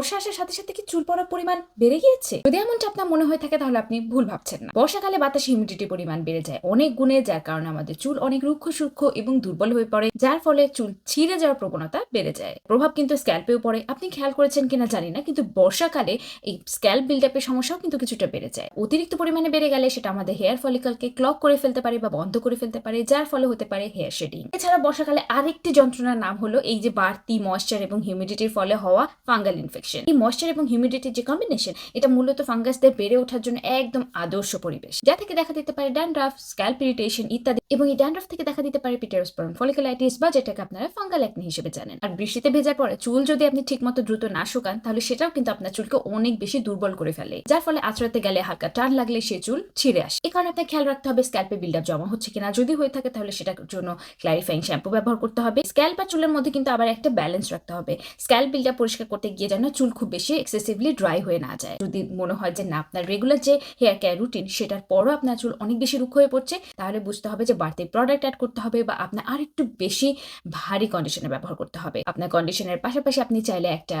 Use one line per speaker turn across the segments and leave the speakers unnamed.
বর্ষা আসার সাথে সাথে কি চুল পড়ার পরিমাণ বেড়ে গিয়েছে? যদি এমনটা আপনার মনে হয়ে থাকে তাহলে আপনি ভুল ভাবছেন না। বর্ষাকালে বাতাসে হিউমিডিটি পরিমাণ বেড়ে যায় অনেক গুণে, যার কারণে আমাদের চুল অনেক রুক্ষ সূক্ষ্ম এবং দুর্বল হয়ে পড়ে, যার ফলে চুল ছিঁড়ে যাওয়ার প্রবণতা বেড়ে যায়। প্রভাব কিন্তু স্ক্যাল্পেও পড়ে। আপনি খেয়াল করেছেন কিনা জানি না, কিন্তু বর্ষাকালে এই স্ক্যাল্প বিল্ড আপের সমস্যাও কিন্তু কিছুটা বেড়ে যায়। অতিরিক্ত পরিমাণে বেড়ে গেলে সেটা আমাদের হেয়ার ফলিকলকে ক্লক করে ফেলতে পারে বা বন্ধ করে ফেলতে পারে, যার ফলে হতে পারে হেয়ার শেডিং এছাড়া বর্ষাকালে আরেকটি যন্ত্রণার নাম হলো এই যে বাড়তি ময়েশ্চার এবং হিউমিডিটির ফলে হওয়া ফাঙ্গাল ইনফেকশন এই ময়শ্চার এবং হিউমিডিটির যে কম্বিনেশন এটা মূলত ফাঙ্গাসদের বেড়ে ওঠার জন্য একদম আদর্শ পরিবেশ। যা থেকে দেখা দিতে পারে ড্যান্ড্রাফ স্ক্যাল্প ইরিটেশন ইত্যাদি এবং এই ড্যান্ড্রাফ থেকে দেখা দিতে পারে পিটারোস্পরম ফলিকুলাইটিস বা যেটাকে আপনারা ফাঙ্গাল একনি হিসেবে জানেন। আর বৃষ্টিতে ভেজার পরে চুল যদি আপনি ঠিকমতো দ্রুত না শুকান, তাহলে সেটাও কিন্তু আপনার চুলকে অনেক বেশি দুর্বল করে ফেলে, যার ফলে আঁচড়াতে গেলে হালকা টান লাগলে সে চুল ছিঁড়ে আসে। এই কারণে আপনার খেয়াল রাখতে হবে স্ক্যাল্পে বিল্ড আপ জমা হচ্ছে কিনা। যদি হয়ে থাকে তাহলে সেটার জন্য ক্লারিফাইং শ্যাম্পু ব্যবহার করতে হবে। স্ক্যাল্প আর চুলের মধ্যে কিন্তু আবার একটা ব্যালেন্স রাখতে হবে। স্ক্যাল্প বিল্ড আপ পরিষ্কার করতে গিয়ে যেন চুল খুব বেশি এক্সেসিভলি ড্রাই হয়ে না যায়। যদি মনে হয় যে না, আপনার রেগুলার যে হেয়ার কেয়ার রুটিন সেটার পরও আপনার চুল অনেক বেশি রুক্ষ হয়ে পড়ছে, তাহলে বুঝতে হবে যে বাড়তি প্রোডাক্ট অ্যাড করতে হবে বা আপনার আর একটু বেশি ভারী কন্ডিশনার ব্যবহার করতে হবে। আপনার কন্ডিশনের পাশাপাশি আপনি চাইলে একটা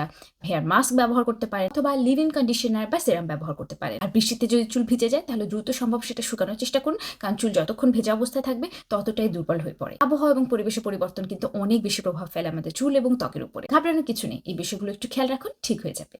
হেয়ার মাস্ক ব্যবহার করতে পারেন অথবা লিভ ইন কন্ডিশনার বা সেরাম ব্যবহার করতে পারেন। আর বৃষ্টিতে যদি চুল ভিজে যায়, তাহলে দ্রুত সম্ভব সেটা শুকানোর চেষ্টা করুন, কারণ চুল যতক্ষণ ভেজা অবস্থায় থাকবে, ততটাই দুর্বল হয়ে পড়ে। আবহাওয়া এবং পরিবেশের পরিবর্তন কিন্তু অনেক বেশি প্রভাব ফেলে আমাদের চুল এবং ত্বকের উপরে। ঘাবড়ানোর কিছু নেই, এই বিষয়গুলো একটু খেয়াল রাখুন, ঠিক হয়ে যাবে।